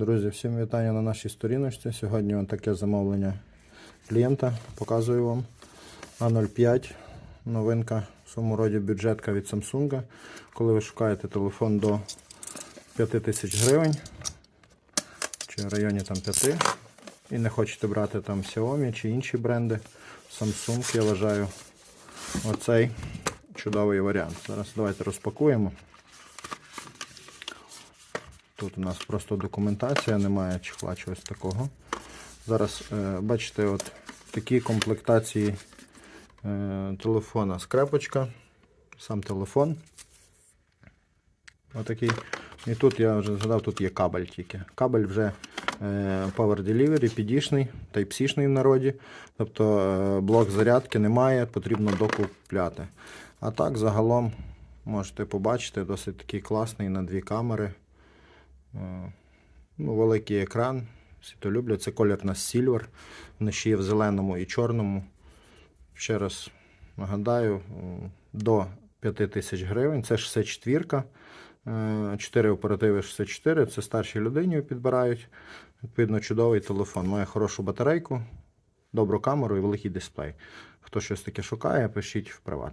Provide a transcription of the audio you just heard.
Друзі, всім вітання на нашій сторіночці. Сьогодні ось таке замовлення клієнта. Показую вам А05. Новинка в своєму роді бюджетка від Samsung. Коли ви шукаєте телефон до 5000 гривень, чи в районі там 5, і не хочете брати там Xiaomi чи інші бренди, Samsung, я вважаю, оцей чудовий варіант. Зараз давайте розпакуємо. Тут у нас просто документація, немає чехла чогось такого. Зараз е, бачите, от такі комплектації е, телефона. Скрепочка, сам телефон. Отакий. І тут я вже згадав, тут є кабель тільки. Кабель вже е, Power Delivery, підішний, Type-C-шний в народі. Тобто блок зарядки немає, потрібно докупляти. А так загалом можете побачити, досить такий класний на дві камери. Е, Ну, великий екран. Всі то люблять. Це колір на Silver. Вони ще є в зеленому і чорному. Ще раз нагадаю, м, до 5000 гривень. Це 64. 4 оперативи 64. Це старшій людині підбирають. Відповідно, чудовий телефон. Має хорошу батарейку, добру камеру і великий дисплей. Хто щось таке шукає, пишіть в приват.